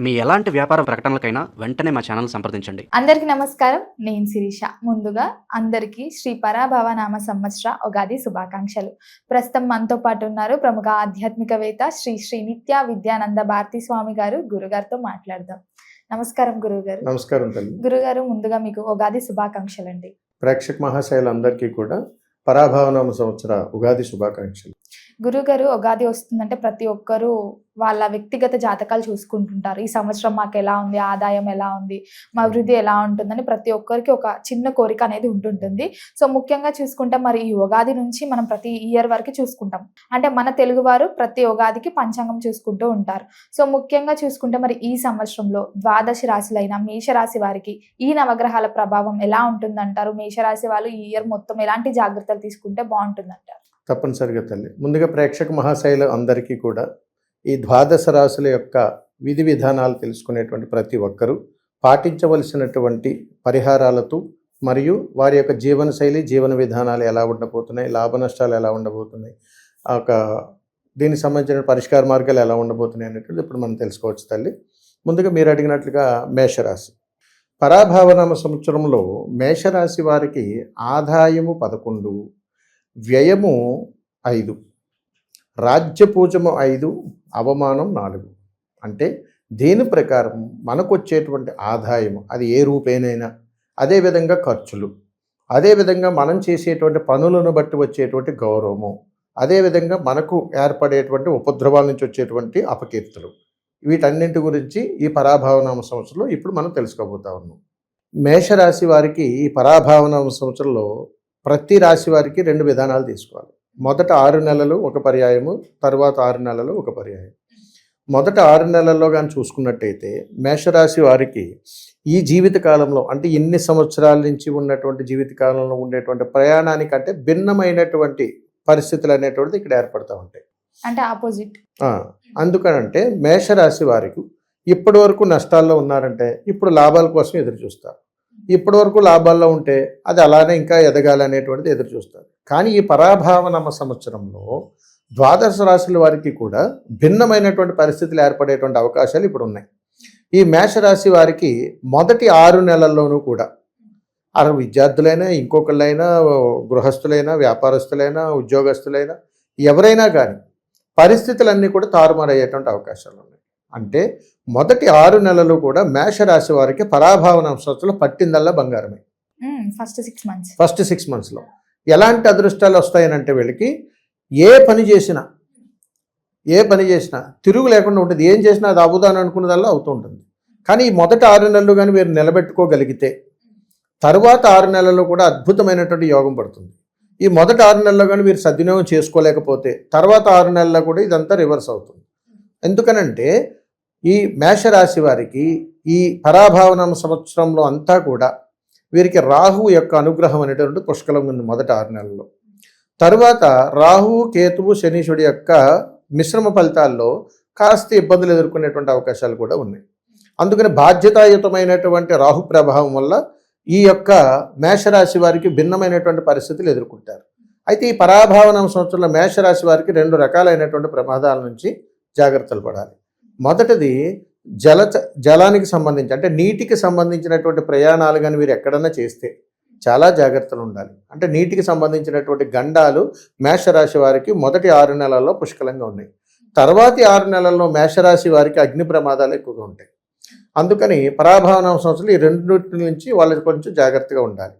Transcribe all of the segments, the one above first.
మీ ఎలాంటి వ్యాపార ప్రకటనలకైనా వెంటనే మా ఛానల్ సంప్రదించండి. అందరికీ నమస్కారం. నేను శిరీష. ముందుగా అందరికీ శ్రీ పరాభవ నామ సంవత్సర ఉగాది శుభాకాంక్షలు. ప్రస్తుతం మనతో పాటు ఉన్నారు ప్రముఖ ఆధ్యాత్మికవేత్త శ్రీ శ్రీ నిత్య విద్యానంద భారతీ స్వామి గారు గురుగారితో మాట్లాడదాం. నమస్కారం గురుగారు. నమస్కారం తల్లి. గురుగారు ముందుగా మీకు ఉగాది శుభాకాంక్షలు అండి ప్రేక్షక మహాశైలందరికీ కూడా పరాభావనామ సంవత్సర ఉగాది శుభాకాంక్షలు. గురుగారు ఉగాది వస్తుందంటే ప్రతి ఒక్కరూ వాళ్ళ వ్యక్తిగత జాతకాలు చూసుకుంటుంటారు. ఈ సంవత్సరం మాకు ఎలా ఉంది ఆదాయం ఎలా ఉంది మా వృద్ధి ఎలా ఉంటుందని ప్రతి ఒక్కరికి ఒక చిన్న కోరిక అనేది ఉంటుంటుంది. సో ముఖ్యంగా చూసుకుంటే మరి ఈ ఉగాది నుంచి మనం ప్రతి ఇయర్ వరకు చూసుకుంటాం. అంటే మన తెలుగువారు ప్రతి ఉగాదికి పంచాంగం చూసుకుంటూ ఉంటారు. సో ముఖ్యంగా చూసుకుంటే మరి ఈ సంవత్సరంలో ద్వాదశ రాశులైన మేషరాశి వారికి ఈ నవగ్రహాల ప్రభావం ఎలా ఉంటుందంటారు? మేషరాశి వాళ్ళు ఈ ఇయర్ మొత్తం ఎలాంటి జాగ్రత్తలు తీసుకుంటే బాగుంటుందంటారు? తప్పనిసరిగా తల్లి. ముందుగా ప్రేక్షక మహాశైలు అందరికీ కూడా ఈ ద్వాదశ రాశుల యొక్క విధి విధానాలు తెలుసుకునేటువంటి ప్రతి ఒక్కరూ పాటించవలసినటువంటి పరిహారాలతో మరియు వారి యొక్క జీవనశైలి జీవన విధానాలు ఎలా ఉండబోతున్నాయి లాభ నష్టాలు ఎలా ఉండబోతున్నాయి ఆ దీనికి సంబంధించిన పరిష్కార మార్గాలు ఎలా ఉండబోతున్నాయి అనేటువంటిది ఇప్పుడు మనం తెలుసుకోవచ్చు తల్లి. ముందుగా మీరు అడిగినట్లుగా మేషరాశి. పరాభావనామ సంవత్సరంలో మేషరాశి వారికి ఆదాయము పదకొండు వ్యయము ఐదు. రాజ్యపూజము ఐదు అవమానం నాలుగు. అంటే దీని ప్రకారం మనకు వచ్చేటువంటి ఆదాయం అది ఏ రూపేనైనా అదేవిధంగా ఖర్చులు. అదేవిధంగా మనం చేసేటువంటి పనులను బట్టి వచ్చేటువంటి గౌరవము. అదేవిధంగా మనకు ఏర్పడేటువంటి ఉపద్రవాల నుంచి వచ్చేటువంటి అపకీర్తులు. వీటన్నింటి గురించి ఈ పరాభావనామ సంవత్సరంలో ఇప్పుడు మనం తెలుసుకోబోతా ఉన్నాం. మేషరాశి వారికి ఈ పరాభావనామ సంవత్సరంలో ప్రతి రాశి వారికి రెండు విధానాలు తీసుకోవాలి. మొదట ఆరు నెలలు ఒక పర్యాయము తర్వాత ఆరు నెలలు ఒక పర్యాయం. మొదట ఆరు నెలల్లో కానీ చూసుకున్నట్టయితే మేషరాశి వారికి ఈ జీవిత కాలంలో అంటే ఇన్ని సంవత్సరాల నుంచి ఉన్నటువంటి జీవిత కాలంలో ఉండేటువంటి ప్రయాణానికంటే భిన్నమైనటువంటి పరిస్థితులు అనేటువంటిది ఇక్కడ ఏర్పడుతూ ఉంటాయి. అంటే ఆపోజిట్. అందుకనంటే మేషరాశి వారికి ఇప్పటి వరకు నష్టాల్లో ఉన్నారంటే ఇప్పుడు లాభాల కోసం ఎదురు చూస్తారు ఇప్పటివరకు లాభాల్లో ఉంటే అది అలానే ఇంకా ఎదగాలి అనేటువంటిది ఎదురు చూస్తారు. కానీ ఈ పరాభావనమ సంవత్సరంలో ద్వాదశ రాశుల వారికి కూడా భిన్నమైనటువంటి పరిస్థితులు ఏర్పడేటువంటి అవకాశాలు ఇప్పుడు ఉన్నాయి. ఈ మేషరాశి వారికి మొదటి ఆరు నెలల్లోనూ కూడా అర విద్యార్థులైనా ఇంకొకళ్ళైనా గృహస్థులైనా వ్యాపారస్తులైనా ఉద్యోగస్తులైనా ఎవరైనా కానీ పరిస్థితులన్నీ కూడా తారుమారయ్యేటువంటి అవకాశాలు ఉన్నాయి. అంటే మొదటి ఆరు నెలలు కూడా మేషరాశి వారికి పరాభావన సంవత్సరంలో పట్టిందల్లా బంగారమే. First six months first six మంత్స్లో ఎలాంటి అదృష్టాలు వస్తాయనంటే వీళ్ళకి ఏ పని చేసినా ఏ పని చేసినా తిరుగు లేకుండా ఉంటుంది. ఏం చేసినా అది అవుదాని అనుకున్నదల్లా అవుతూ ఉంటుంది. కానీ ఈ మొదటి ఆరు నెలలు కానీ మీరు నిలబెట్టుకోగలిగితే తరువాత ఆరు నెలల్లో కూడా అద్భుతమైనటువంటి యోగం పడుతుంది. ఈ మొదటి ఆరు నెలల్లో కానీ మీరు సద్వినియోగం చేసుకోలేకపోతే తర్వాత ఆరు నెలల్లో కూడా ఇదంతా రివర్స్ అవుతుంది. ఎందుకనంటే ఈ మేషరాశి వారికి ఈ పరాభావనం సంవత్సరంలో అంతా కూడా వీరికి రాహు యొక్క అనుగ్రహం అనేటువంటి పుష్కలం ఉంది మొదట ఆరు నెలల్లో. తరువాత రాహు కేతువు శనీషుడి యొక్క మిశ్రమ ఫలితాల్లో కాస్త ఇబ్బందులు ఎదుర్కొనేటువంటి అవకాశాలు కూడా ఉన్నాయి. అందుకని బాధ్యతాయుతమైనటువంటి రాహు ప్రభావం వల్ల ఈ యొక్క మేషరాశి వారికి భిన్నమైనటువంటి పరిస్థితులు ఎదుర్కొంటారు. అయితే ఈ పరాభావనం సంవత్సరంలో మేషరాశి వారికి రెండు రకాలైనటువంటి ప్రమాదాల నుంచి జాగ్రత్తలు పడాలి. మొదటిది జల జలానికి సంబంధించి అంటే నీటికి సంబంధించినటువంటి ప్రయాణాలు కానీ మీరు ఎక్కడన్నా చేస్తే చాలా జాగ్రత్తలు ఉండాలి. అంటే నీటికి సంబంధించినటువంటి గండాలు మేషరాశి వారికి మొదటి ఆరు నెలల్లో పుష్కలంగా ఉన్నాయి. తర్వాతి ఆరు నెలల్లో మేషరాశి వారికి అగ్ని ప్రమాదాలు ఎక్కువగా ఉంటాయి. అందుకని పరాభావన సంస్థలు ఈ రెండింటి నుంచి వాళ్ళకి కొంచెం జాగ్రత్తగా ఉండాలి.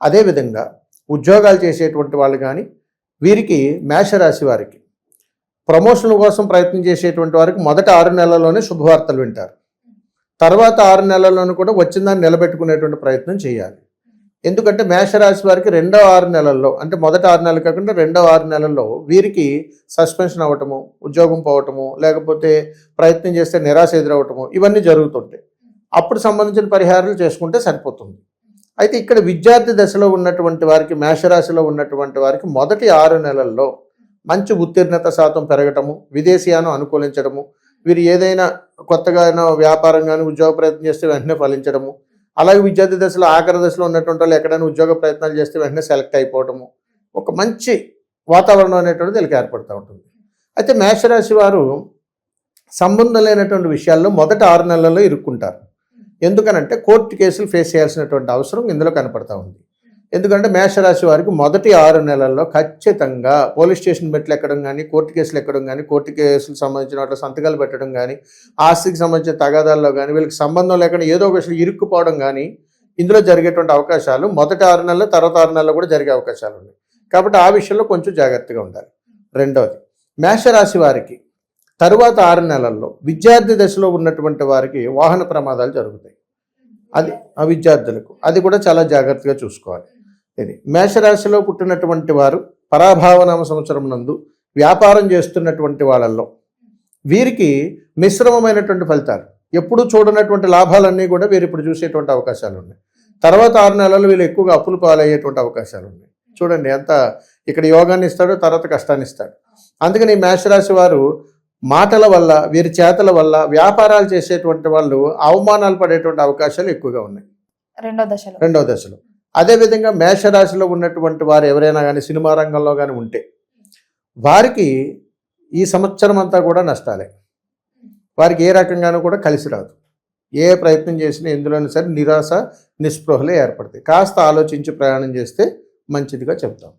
అదేవిధంగా ఉద్యోగాలు చేసేటువంటి వాళ్ళు కానీ వీరికి మేషరాశి వారికి ప్రమోషన్ల కోసం ప్రయత్నం చేసేటువంటి వారికి మొదట ఆరు నెలల్లోనే శుభవార్తలు వింటారు. తర్వాత ఆరు నెలల్లోనూ కూడా వచ్చిందాన్ని నిలబెట్టుకునేటువంటి ప్రయత్నం చేయాలి. ఎందుకంటే మేషరాశి వారికి రెండో ఆరు నెలల్లో అంటే మొదట ఆరు నెలలు కాకుండా రెండో ఆరు నెలల్లో వీరికి సస్పెన్షన్ అవ్వటము ఉద్యోగం పోవటము లేకపోతే ప్రయత్నం చేస్తే నిరాశ ఎదురవటము ఇవన్నీ జరుగుతుంటాయి. అప్పుడు సంబంధించిన పరిహారాలు చేసుకుంటే సరిపోతుంది. అయితే ఇక్కడ విద్యార్థి దశలో ఉన్నటువంటి వారికి మేషరాశిలో ఉన్నటువంటి వారికి మొదటి ఆరు నెలల్లో మంచి ఉత్తీర్ణత శాతం పెరగటము విదేశీయానం అనుకూలించడము వీరు ఏదైనా కొత్తగా వ్యాపారం కానీ ఉద్యోగ ప్రయత్నం చేస్తే వెంటనే ఫలించడము అలాగే విద్యార్థి దశలో ఆఖరి దశలో ఉన్నటువంటి వాళ్ళు ఎక్కడైనా ఉద్యోగ ప్రయత్నాలు చేస్తే వెంటనే సెలెక్ట్ అయిపోవటము. ఒక మంచి వాతావరణం అనేటువంటిది వీళ్ళకి ఏర్పడుతూ ఉంటుంది. అయితే మేషరాశి వారు సంబంధం లేనటువంటి విషయాల్లో మొదటి ఆరు నెలల్లో ఇరుక్కుంటారు. ఎందుకనంటే కోర్టు కేసులు ఫేస్ చేయాల్సినటువంటి అవసరం ఇందులో కనపడతా ఉంది. ఎందుకంటే మేషరాశి వారికి మొదటి ఆరు నెలల్లో ఖచ్చితంగా పోలీస్ స్టేషన్ మెట్లు ఎక్కడం కానీ కోర్టు కేసులు ఎక్కడం కానీ కోర్టు కేసులకు సంబంధించిన వాటిలో సంతకాలు పెట్టడం కానీ ఆస్తికి సంబంధించిన తగాదాల్లో కానీ వీళ్ళకి సంబంధం లేకుండా ఏదో ఒక విషయం ఇరుక్కుపోవడం కానీ ఇందులో జరిగేటువంటి అవకాశాలు మొదటి ఆరు నెలలు తర్వాత ఆరు నెలలు కూడా జరిగే అవకాశాలు ఉన్నాయి. కాబట్టి ఆ విషయంలో కొంచెం జాగ్రత్తగా ఉండాలి. రెండవది మేషరాశి వారికి తరువాత ఆరు నెలల్లో విద్యార్థి దశలో ఉన్నటువంటి వారికి వాహన ప్రమాదాలు జరుగుతాయి. అది ఆ విద్యార్థులకు. అది కూడా చాలా జాగ్రత్తగా చూసుకోవాలి. ఇది. మేషరాశిలో పుట్టినటువంటి వారు పరాభావనామ సంవత్సరం నందు వ్యాపారం చేస్తున్నటువంటి వాళ్ళల్లో వీరికి మిశ్రమమైనటువంటి ఫలితాలు. ఎప్పుడు చూడనటువంటి లాభాలన్నీ కూడా వీరు ఇప్పుడు చూసేటువంటి అవకాశాలు ఉన్నాయి. తర్వాత ఆరు నెలలు వీళ్ళు ఎక్కువగా అప్పులు పాలయ్యేటువంటి అవకాశాలు ఉన్నాయి. చూడండి ఎంత ఇక్కడ యోగాన్ని ఇస్తాడు తర్వాత కష్టాన్ని ఇస్తాడు. అందుకని ఈ మేషరాశి వారు మాటల వల్ల వీరి చేతల వల్ల వ్యాపారాలు చేసేటువంటి వాళ్ళు అవమానాలు పడేటువంటి అవకాశాలు ఎక్కువగా ఉన్నాయి. రెండో దశలో. రెండవ దశలో. అదేవిధంగా మేషరాశిలో ఉన్నటువంటి వారు ఎవరైనా కానీ సినిమా రంగంలో కానీ ఉంటే వారికి ఈ సంవత్సరం అంతా కూడా నష్టాలే. వారికి ఏ రకంగానూ కూడా కలిసి రాదు. ఏ ప్రయత్నం చేసినా ఎందులోనూ సరే నిరాశ నిస్పృహలే ఏర్పడతాయి. కాస్త ఆలోచించి ప్రయాణం చేస్తే మంచిదిగా చెప్తాం.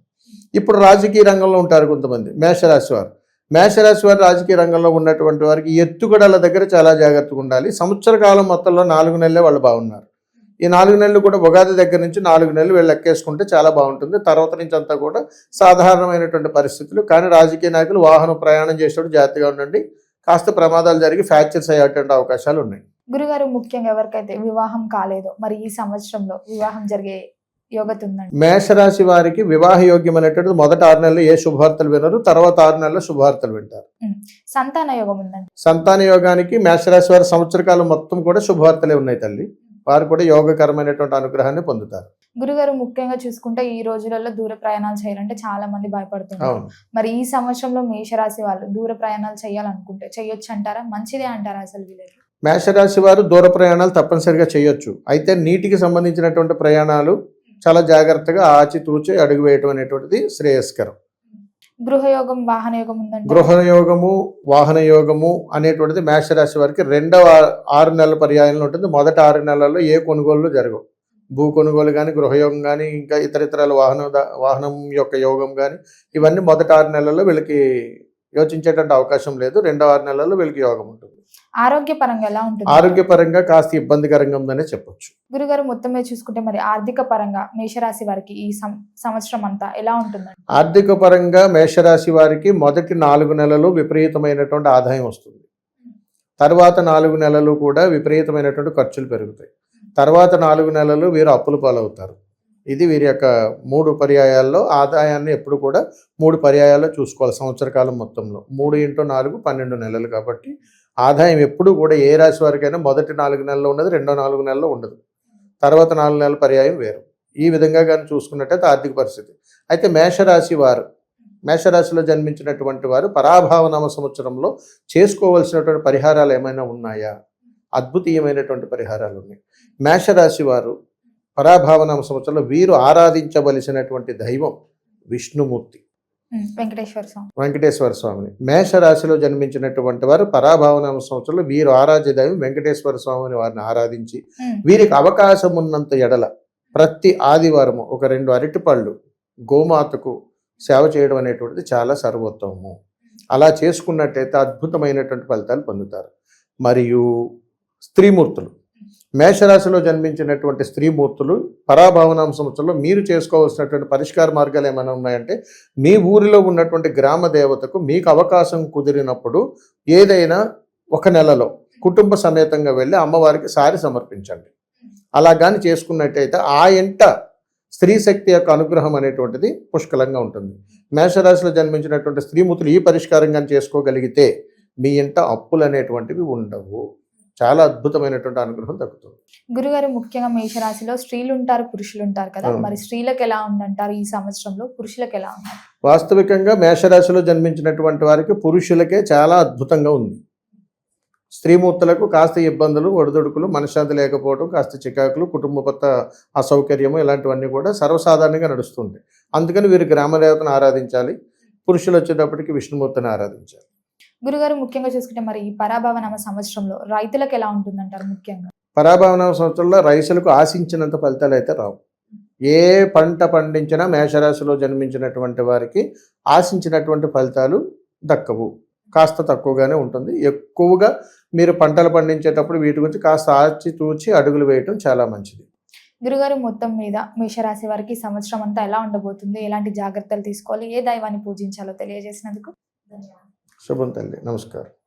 ఇప్పుడు రాజకీయ రంగంలో ఉంటారు కొంతమంది మేషరాశి వారు. మేషరాశి వారు రాజకీయ రంగంలో ఉన్నటువంటి వారికి ఎత్తుగడల దగ్గర చాలా జాగ్రత్తగా ఉండాలి. సంవత్సర కాలం మొత్తంలో నాలుగు నెలలే వాళ్ళు బాగున్నారు. ఈ నాలుగు నెలలు కూడా ఉగాది దగ్గర నుంచి నాలుగు నెలలు వీళ్ళు లెక్కేసుకుంటే చాలా బాగుంటుంది. తర్వాత నుంచి అంతా కూడా సాధారణమైనటువంటి పరిస్థితులు. కానీ రాజకీయ నాయకులు వాహనం ప్రయాణం చేసేటప్పుడు జాగ్రత్తగా ఉండండి. కాస్త ప్రమాదాలు జరిగి ఫ్రాక్చర్స్ అయ్యేటువంటి అవకాశాలు ఉన్నాయి. గురుగారు ముఖ్యంగా ఎవరికైతే వివాహం కాలేదో మరి ఈ సంవత్సరంలో వివాహం జరిగే యోగత ఉందండి? మేషరాశి వారికి వివాహ యోగ్యమైనటువంటిది మొదటి ఆరు నెలలు ఏ శుభవార్తలు వినరు తర్వాత ఆరు నెలలు శుభవార్తలు వింటారు. సంతాన యోగం ఉందండి. సంతాన యోగానికి మేషరాశి వారి సంవత్సర కాలం మొత్తం కూడా శుభవార్తలే ఉన్నాయి తల్లి. వారు కూడా యోగకరమైనటువంటి అనుగ్రహాన్ని పొందుతారు. గురుగారు ముఖ్యంగా చూసుకుంటే ఈ రోజులలో దూర ప్రయాణాలు చేయాలంటే చాలా మంది భయపడుతున్నారు మరి ఈ సంవత్సరంలో మేషరాశి వాళ్ళు దూర ప్రయాణాలు చేయాలనుకుంటే చేయొచ్చు అంటారా మంచిదే అంటారా అసలు వీళ్ళకి మేషరాశి వారు దూర ప్రయాణాలు తప్పనిసరిగా చేయొచ్చు. అయితే నీటికి సంబంధించినటువంటి ప్రయాణాలు చాలా జాగ్రత్తగా ఆచితూచి అడుగు వేయటం అనేటువంటిది శ్రేయస్కరం. గృహయోగం వాహన యోగం ఉందండి? గృహయోగము వాహన యోగము అనేటువంటిది మేషరాశి వారికి రెండవ ఆరు నెలల పర్యాయంలో ఉంటుంది. మొదటి ఆరు నెలల్లో ఏ కొనుగోలు జరగవు. భూ కొనుగోలు కానీ గృహయోగం కానీ ఇంకా ఇతర ఇతరాల వాహన వాహనం యొక్క యోగం కానీ ఇవన్నీ మొదటి ఆరు నెలల్లో వీళ్ళకి యోచించేటువంటి అవకాశం లేదు. రెండవ ఆరు నెలల్లో వీళ్ళకి యోగం ఉంటుంది. ఆరోగ్యపరంగా ఎలా ఉంటుంది? ఆరోగ్యపరంగా కాస్త ఇబ్బందికరంగా ఉందనే చెప్పొచ్చు. గురుగారు మొత్తం మీద చూసుకుంటే మరి ఆర్థిక పరంగా మేషరాశి వారికి ఈ సంవత్సరం అంతా ఎలా ఉంటుందండి? ఆర్థిక పరంగా మేషరాశి వారికి మొదటి నాలుగు నెలలు విపరీతమైనటువంటి ఆదాయం వస్తుంది. తర్వాత నాలుగు నెలలు కూడా విపరీతమైనటువంటి ఖర్చులు పెరుగుతాయి. తర్వాత నాలుగు నెలలు వీరు అప్పుల పాలవుతారు. ఇది వీరి యొక్క మూడు పర్యాయాల్లో ఆదాయాన్ని ఎప్పుడు కూడా మూడు పర్యాయాల్లో చూసుకోవాలి సంవత్సర కాలం మొత్తంలో. మూడు ఇంటూ నాలుగు పన్నెండు నెలలు కాబట్టి ఆదాయం ఎప్పుడు కూడా ఏ రాశి వారికైనా మొదటి నాలుగు నెలల్లో ఉన్నది రెండో నాలుగు నెలల్లో ఉండదు. తర్వాత నాలుగు నెలల పర్యాయం వేరు. ఈ విధంగా కానీ చూసుకున్నట్టయితే ఆర్థిక పరిస్థితి. అయితే మేషరాశి వారు మేషరాశిలో జన్మించినటువంటి వారు పరాభావనామ సంవత్సరంలో చేసుకోవలసినటువంటి పరిహారాలు ఏమైనా ఉన్నాయా? అద్భుతీయమైనటువంటి పరిహారాలు ఉన్నాయి. మేషరాశి వారు పరాభావనామ సంవత్సరంలో వీరు ఆరాధించవలసినటువంటి దైవం విష్ణుమూర్తి. వెంకటేశ్వర స్వామి. వెంకటేశ్వర స్వామిని. మేషరాశిలో జన్మించినటువంటి వారు పరాభావనామ సంవత్సరంలో వీరు ఆరాధ్య దైవం వెంకటేశ్వర స్వామిని వారిని ఆరాధించి వీరికి అవకాశం ఉన్నంత ఎడల ప్రతి ఆదివారము ఒక రెండు అరటిపళ్ళు గోమాతకు సేవ చేయడం అనేటువంటిది చాలా సర్వోత్తమము. అలా చేసుకున్నట్టయితే అద్భుతమైనటువంటి ఫలితాలు పొందుతారు. మరియు స్త్రీమూర్తులు. మేషరాశిలో జన్మించినటువంటి స్త్రీమూర్తులు పరాభావనామ సంవత్సరంలో మీరు చేసుకోవాల్సినటువంటి పరిష్కార మార్గాలు ఏమైనా ఉన్నాయంటే మీ ఊరిలో ఉన్నటువంటి గ్రామ దేవతకు మీకు అవకాశం కుదిరినప్పుడు ఏదైనా ఒక నెలలో కుటుంబ సమేతంగా వెళ్ళి అమ్మవారికి సారి సమర్పించండి. అలా కానీ చేసుకున్నట్టయితే ఆ ఇంట స్త్రీ శక్తి యొక్క అనుగ్రహం అనేటువంటిది పుష్కలంగా ఉంటుంది. మేషరాశిలో జన్మించినటువంటి స్త్రీమూర్తులు ఈ పరిష్కారం కానీ చేసుకోగలిగితే మీ ఇంట అప్పులు అనేటువంటివి ఉండవు. చాలా అద్భుతమైనటువంటి అనుగ్రహం దక్కుతుంది. గురుగారు ముఖ్యంగా మేషరాశిలో స్త్రీలు ఉంటారు పురుషులు ఉంటారు కదా. మరి స్త్రీలకు ఎలా ఉందంటారు ఈ సంవత్సరంలో? పురుషులకు ఎలా ఉన్నారు వాస్తవికంగా మేషరాశిలో జన్మించినటువంటి వారికి పురుషులకే చాలా అద్భుతంగా ఉంది. స్త్రీమూర్తులకు కాస్త ఇబ్బందులు ఒడిదుడుకులు మనశ్శాంతి లేకపోవడం కాస్త చికాకులు కుటుంబ కొత్త అసౌకర్యము ఇలాంటివన్నీ కూడా సర్వసాధారణంగా నడుస్తుంటాయి. అందుకని వీరు గ్రామదేవతను ఆరాధించాలి. పురుషులు వచ్చేటప్పటికి విష్ణుమూర్తిని ఆరాధించాలి. గురుగారు ముఖ్యంగా చూసుకుంటే మరి ఈ పరాభవ నామ సంవత్సరంలో రైతులకు ఎలా ఉంటుందంటారు ముఖ్యంగా? పరాభవన సంవత్సరంలో రైతులకు ఆశించినంత ఫలితాలు అయితే రావు. ఏ పంట పండించినా మేషరాశిలో జన్మించినటువంటి వారికి ఆశించినటువంటి ఫలితాలు దక్కవు. కాస్త తక్కువగానే ఉంటుంది. ఎక్కువగా మీరు పంటలు పండించేటప్పుడు వీటి గురించి కాస్త ఆచి తూచి అడుగులు వేయటం చాలా మంచిది. గురుగారు మొత్తం మీద మేషరాశి వారికి సంవత్సరం అంతా ఎలా ఉండబోతుంది? ఎలాంటి జాగ్రత్తలు తీసుకోవాలి? ఏ దైవాన్ని పూజించాలో తెలియజేసినందుకు ధన్యవాదాలు. శుభం తల్లి. నమస్కారం.